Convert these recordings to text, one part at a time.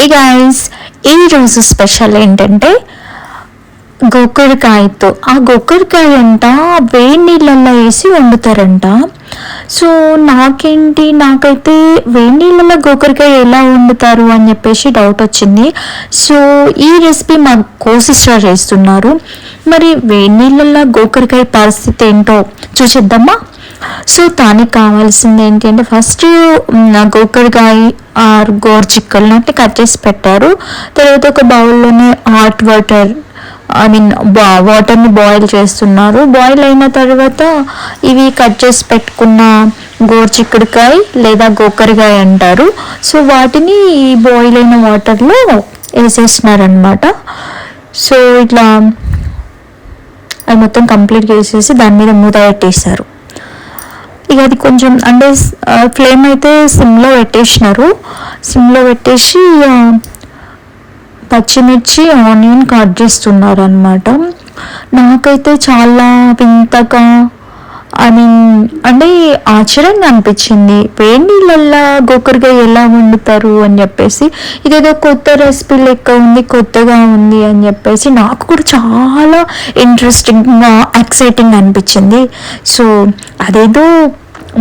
ఈ గాయస్ ఈరోజు స్పెషల్ ఏంటంటే గోకరకాయతో ఆ గోకరకాయ అంట వేడి నీళ్ళల్లో వేసి వండుతారంట. సో నాకేంటి నాకైతే వేడి నీళ్ళలో గోకరకాయ ఎలా వండుతారు అని చెప్పేసి డౌట్ వచ్చింది. సో ఈ రెసిపీ మా కోసిస్టర్ చేస్తున్నారు. మరి వేడి నీళ్ళల్లో గోకరకాయ పరిస్థితి ఏంటో చూసేద్దామా? సో దానికి కావాల్సింది ఏంటంటే ఫస్ట్ గోకరకాయ ఆర్ గోర్ చిక్కలు అంటే కట్ చేసి పెట్టారు. తర్వాత ఒక బౌల్లోనే హాట్ వాటర్ ఐ మీన్ బా వాటర్ని బాయిల్ చేస్తున్నారు. బాయిల్ అయిన తర్వాత ఇవి కట్ చేసి పెట్టుకున్న గోర్చిక్కుడికాయ లేదా గోకరికాయ అంటారు. సో వాటిని ఈ బాయిల్ అయిన వాటర్లో వేసేస్తున్నారు సో ఇట్లా అది మొత్తం కంప్లీట్గా వేసేసి దాని మీద మూత పెట్టేశారు. ఇక అది కొంచెం అంటే ఫ్లేమ్ అయితే సిమ్లో పెట్టేసినారు. సిమ్లో పెట్టేసి పచ్చిమిర్చి ఆనియన్ కట్ చేస్తున్నారు అనమాట నాకైతే చాలా వింతగా ఐ మీన్ అంటే ఆశ్చర్యంగా అనిపించింది. వేడి నీళ్ళల్లో గోకరిగా ఎలా వండుతారు అని చెప్పేసి ఇదేదో కొత్త రెసిపీ లెక్క ఉంది కొత్తగా ఉంది అని చెప్పేసి నాకు కూడా చాలా ఇంట్రెస్టింగ్గా ఎక్సైటింగ్ అనిపించింది. సో అదేదో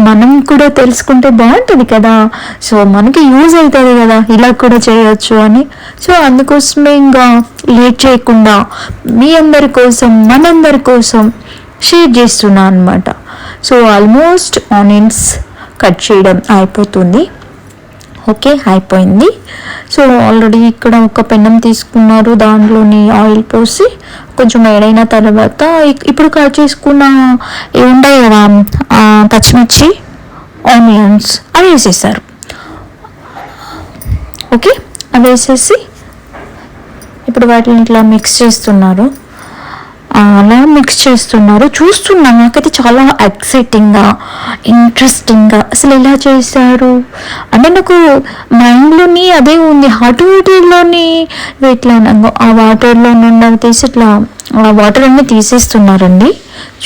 మనం కూడా తెలుసుకుంటే బాగుంటుంది కదా. సో మనకి యూజ్ అవుతుంది కదా ఇలా కూడా చేయొచ్చు అని. సో అందుకోసమే ఇంకా లేట్ చేయకుండా మీ అందరి కోసం మనందరి కోసం షేర్ చేస్తున్నా అనమాట సో ఆల్మోస్ట్ ఆనియన్స్ కట్ చేయడం అయిపోతుంది. ఓకే అయిపోయింది. సో ఆల్రెడీ ఇక్కడ ఒక పెన్నం తీసుకున్నారు దాంట్లోని ఆయిల్ పోసి కొంచెం వేడైన తర్వాత ఇప్పుడు కట్ చేసుకున్న ఇవి ఉంటాయి కదా పచ్చిమిర్చి ఆనియన్స్ అవి వేసేసారు ఓకే? అవి వేసేసి ఇప్పుడు వాటిని ఇట్లా మిక్స్ చేస్తున్నారు. అలా మిక్స్ చేస్తున్నారు. చూస్తున్నా నాకైతే చాలా ఎక్సైటింగ్గా ఇంట్రెస్టింగ్గా అసలు ఎలా చేశారు? అంటే నాకు మైండ్లోని అదే ఉంది. హాట్ వాటర్లోని ఇట్లా ఆ వాటర్లో నుండి అవి తీసి ఇట్లా ఆ వాటర్ అన్నీ తీసేస్తున్నారండి.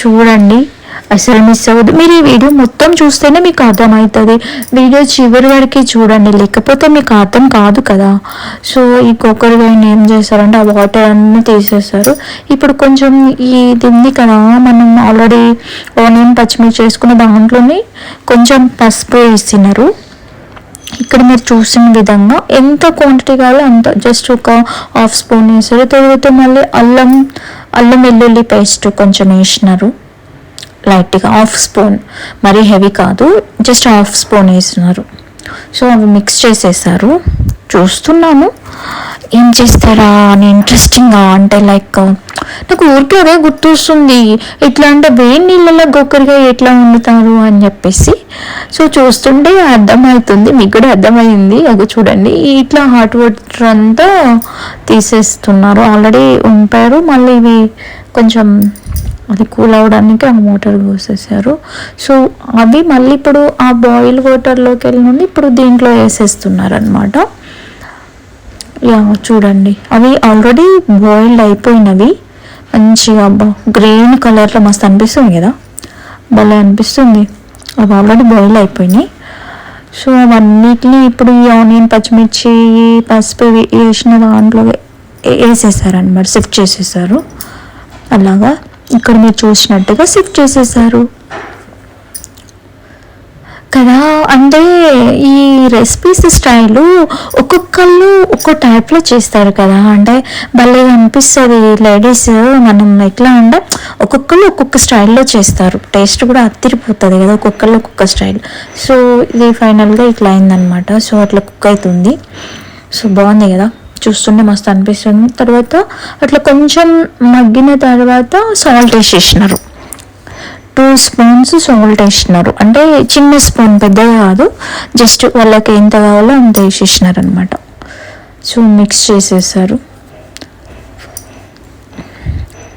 చూడండి. అసలు మిస్ అవ్వదు మీరు ఈ వీడియో మొత్తం చూస్తేనే మీకు అర్థమవుతుంది. వీడియో చివరి వరకు చూడండి. లేకపోతే మీకు అర్థం కాదు కదా. సో ఈ కుక్కర్గాయని ఏం చేస్తారంటే ఆ వాటర్ అన్నీ తీసేస్తారు. ఇప్పుడు కొంచెం ఈ ఇది ఉంది కదా మనం ఆల్రెడీ ఆనియన్ పచ్చిమిర్చి చేసుకున్న దాంట్లోనే కొంచెం పసుపు వేసినారు. ఇక్కడ మీరు చూసిన విధంగా ఎంత క్వాంటిటీ కావాలో అంత జస్ట్ ఒక హాఫ్ స్పూన్ వేసారు. తర్వాత మళ్ళీ అల్లం అల్లం వెల్లుల్లి పేస్ట్ కొంచెం వేసినారు. లైట్గా హాఫ్ స్పూన్ మరీ హెవీ కాదు జస్ట్ హాఫ్ స్పూన్ వేసినారు. సో అవి మిక్స్ చేసేసారు. చూస్తున్నాను ఏం చేస్తారా అని ఇంట్రెస్టింగ్గా అంటే లైక్ నాకు ఊరికే అదే గుర్తొస్తుంది. ఎట్లా అంటే వేడి నీళ్ళలో గొక్కరిగా ఎట్లా వండుతారు అని చెప్పేసి. సో చూస్తుంటే అర్థమవుతుంది మీకు కూడా అర్థమైంది. అది చూడండి ఇట్లా హాట్ వాటర్ అంతా తీసేస్తున్నారు. ఆల్రెడీ ఉంపారు మళ్ళీ ఇవి కొంచెం అది కూల్ అవడానికి ఆ మోటార్ పోసేసారు సో అవి మళ్ళీ ఇప్పుడు ఆ బాయిల్ వాటర్లోకి వెళ్ళి నుండి ఇప్పుడు దీంట్లో వేసేస్తున్నారు అనమాట యా చూడండి. అవి ఆల్రెడీ బాయిల్డ్ అయిపోయినవి. మంచిగా గ్రీన్ కలర్లో మస్తు అనిపిస్తుంది కదా? భలే అనిపిస్తుంది. అవి ఆల్రెడీ బాయిల్ అయిపోయినాయి. సో అవన్నిటిని ఇప్పుడు ఈ ఆనియన్ పచ్చిమిర్చి పసుపు వేసిన దాంట్లో వేసేసారు అనమాట షిఫ్ట్ చేసేసారు. అలాగా ఇక్కడ మీరు చూసినట్టుగా షిఫ్ట్ చేసేసారు. కదా అంటే ఈ రెసిపీస్ స్టైలు ఒక్కొక్కళ్ళు ఒక్కో టైప్లో చేస్తారు కదా అంటే భలే అనిపిస్తుంది లేడీస్ మనం ఎట్లా అంటే ఒక్కొక్కళ్ళు ఒక్కొక్క స్టైల్లో చేస్తారు. టేస్ట్ కూడా అత్తిరిపోతుంది కదా ఒక్కొక్కళ్ళు ఒక్కొక్క స్టైల్ సో ఇది ఫైనల్గా ఇట్లా అయిందనమాట సో అట్లా కుక్ అవుతుంది. సో బాగుంది కదా. చూస్తుంటే మస్తు అనిపిస్తుంది. తర్వాత అట్లా కొంచెం మగ్గిన తర్వాత సాల్ట్ వేసేసినారు. టూ స్పూన్స్ సాల్ట్ వేసినారు. అంటే చిన్న స్పూన్ పెద్దగా కాదు జస్ట్ వాళ్ళకి ఎంత కావాలో అంత వేసేసినారు అనమాట సో మిక్స్ చేసేసారు.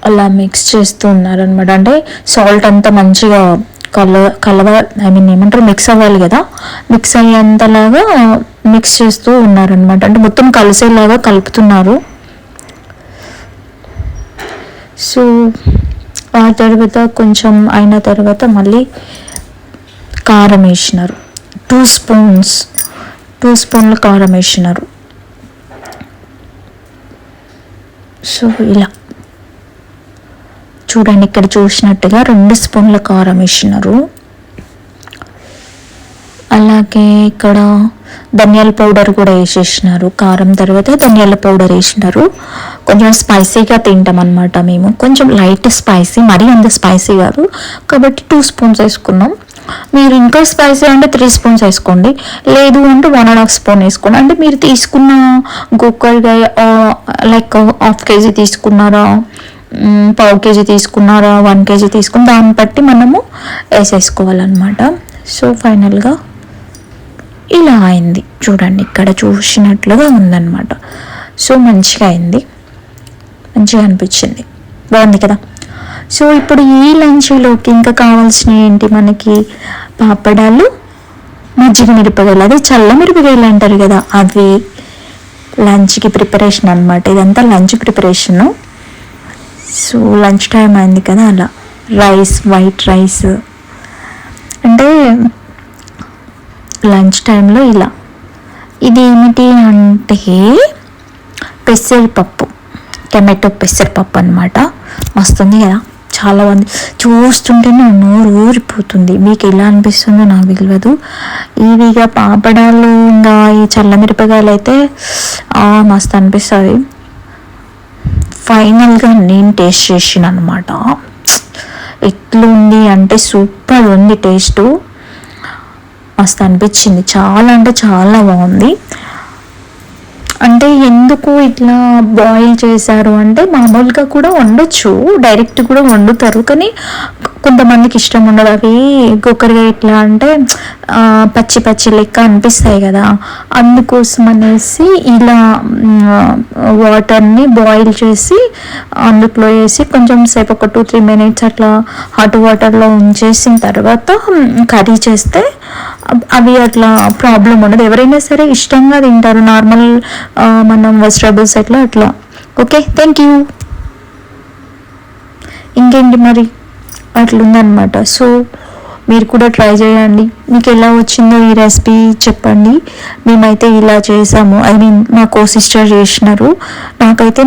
అలా మిక్స్ చేస్తూ ఉన్నారనమాట అంటే సాల్ట్ అంతా మంచిగా కల కలవ ఐ మీన్ ఏమంటారు మిక్స్ అవ్వాలి కదా. మిక్స్ అయ్యేంతలాగా మిక్స్ చేస్తూ ఉన్నారనమాట అంటే మొత్తం కలిసేలాగా కలుపుతున్నారు. సో ఆ తర్వాత కొంచెం అయిన తర్వాత మళ్ళీ కారం వేసినారు. టూ స్పూన్స్ టూ స్పూన్లు కారం వేసినారు. సో ఇలా. చూడండి ఇక్కడ చూసినట్టుగా రెండు స్పూన్ల కారం వేసినారు. అలాగే ఇక్కడ ధనియాల పౌడర్ కూడా వేసేసినారు. కారం తర్వాత ధనియాల పౌడర్ వేసినారు. కొంచెం స్పైసీగా తింటాం అనమాట మేము. కొంచెం లైట్ స్పైసీ మరీ అంత స్పైసీ కాదు. కాబట్టి టూ స్పూన్స్ వేసుకున్నాం. మీరు ఇంకా స్పైసీ అంటే త్రీ స్పూన్స్ వేసుకోండి. లేదు అంటే వన్ అండ్ హాఫ్ స్పూన్ వేసుకోండి. అంటే మీరు తీసుకున్న గోకరకాయ లైక్ హాఫ్ కేజీ తీసుకున్నారా? పావు కేజీ తీసుకున్నారా వన్ కేజీ తీసుకుని దాన్ని బట్టి మనము వేసేసుకోవాలన్నమాట. సో ఫైనల్గా ఇలా అయింది. చూడండి ఇక్కడ చూసినట్లుగా ఉందన్నమాట. సో మంచిగా అయింది. మంచిగా అనిపించింది. బాగుంది కదా? సో ఇప్పుడు ఈ లంచ్లోకి ఇంకా కావాల్సినవి ఏంటి మనకి? పాపడాలు మజ్జిగ మిరపకాయలు. అదే చల్ల మిరపకాయలు అంటారు కదా అవి లంచ్కి ప్రిపరేషన్ అనమాట ఇదంతా lunch preparation. So lunch time అయింది కదా అలా. రైస్ వైట్ రైస్ అంటే లంచ్ టైంలో ఇలా. ఇది ఏమిటి అంటే పెసరపప్పు. టమాటో పెసరపప్పు అనమాట మస్తుంది కదా. చాలా మంది చూస్తుంటేనే నోరు ఊరిపోతుంది. మీకు ఎలా అనిపిస్తుందో నాకు తెలియదు ఇవి ఇక పాపడాలు ఇంకా ఈ చల్లమిరపకాయలు అయితే మస్తు అనిపిస్తుంది. ఫైనల్గా నేను టేస్ట్ చేసిన అనమాట ఎట్లుంది అంటే సూపర్ ఉంది టేస్ట్. మస్తు అనిపించింది. చాలా అంటే చాలా బాగుంది. అంటే ఎందుకు ఇట్లా బాయిల్ చేశారు అంటే మామూలుగా కూడా వండొచ్చు. డైరెక్ట్ కూడా వండుతారు. కానీ కొంతమందికి ఇష్టం ఉండదు. అవి కుక్కర్గా ఎట్లా అంటే పచ్చి పచ్చి లెక్క అనిపిస్తాయి కదా. అందుకోసం అనేసి ఇలా వాటర్ని బాయిల్ చేసి అందులో వేసి కొంచెం సేపు ఒక టూ త్రీ మినిట్స్ అట్లా హాట్ వాటర్లో ఉంచేసిన తర్వాత కర్రీ చేస్తే అవి అట్లా ప్రాబ్లం ఉండదు. ఎవరైనా సరే ఇష్టంగా తింటారు. నార్మల్ మనం వెజిటేబుల్స్ అట్లా అట్లా. ఓకే థ్యాంక్ యూ ఇంకేంటి మరి? అట్లుందనమాట సో మీరు కూడా ట్రై చేయండి. మీకు ఎలా వచ్చిందో ఈ రెసిపీ చెప్పండి. మేమైతే ఇలా చేసాము. ఐ మీన్ మా కో సిస్టర్ చేసినారు. నాకైతే